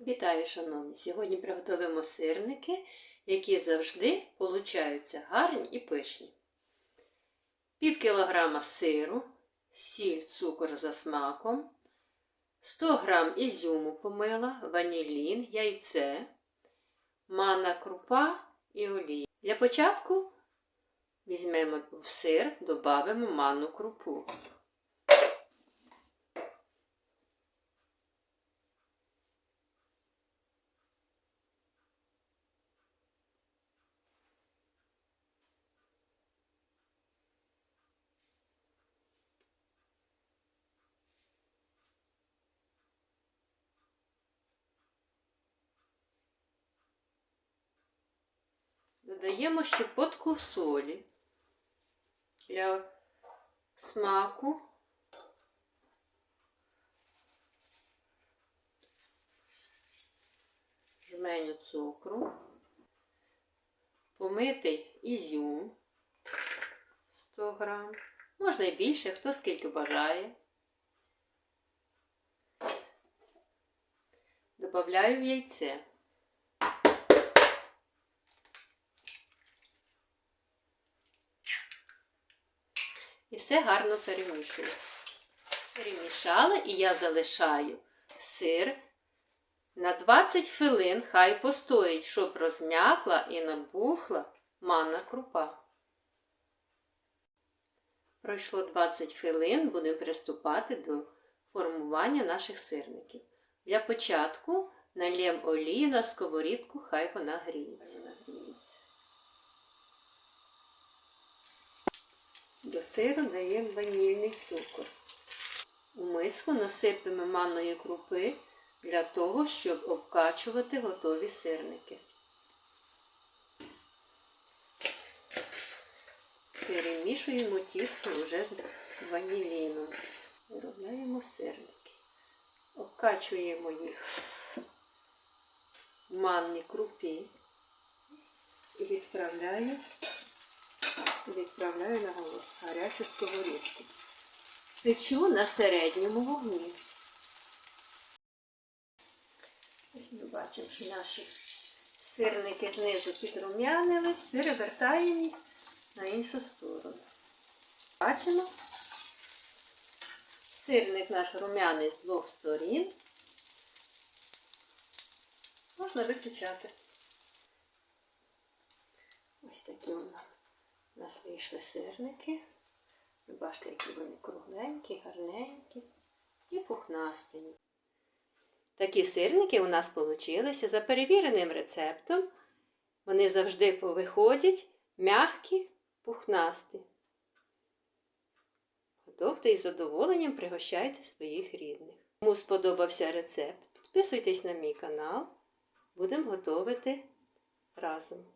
Вітаю, шановні! Сьогодні приготуємо сирники, які завжди получаються гарні і пишні. Пів кілограма сиру, сіль, цукор за смаком, 100 грам ізюму помила, ванілін, яйце, манна крупа і олія. Для початку візьмемо в сир, додамо манну крупу. Додаємо щепотку солі для смаку. Жменю цукру, помитий ізюм 100 грам, можна і більше, хто скільки бажає. Добавляю в яйце. І все гарно перемішую. Перемішала і я залишаю сир на 20 хвилин, хай постоїть, щоб розм'якла і набухла манна крупа. Пройшло 20 хвилин, будемо приступати до формування наших сирників. Для початку налємо олії на сковорідку, хай вона гріється. До сиру даємо ванільний цукор. У миску насипемо манної крупи для того, щоб обкачувати готові сирники. Перемішуємо тісто вже з ваніліном. Виробляємо сирники. Обкачуємо їх в манній крупі і відправляю відправляю на гарячу сковорідку. Печу на середньому вогні. Ось ми бачимо, що наші сирники знизу підрум'янились, перевертаємо їх на іншу сторону. Бачимо, сирник наш рум'яний з двох сторін. Можна виключати. Ось такі у нас. У нас вийшли сирники. Бачите, які вони кругленькі, гарненькі і пухнасті. Такі сирники у нас вийшли за перевіреним рецептом. Вони завжди виходять м'які, пухнасті. Готовте із задоволенням пригощайте своїх рідних. Кому сподобався рецепт, підписуйтесь на мій канал. Будемо готувати разом.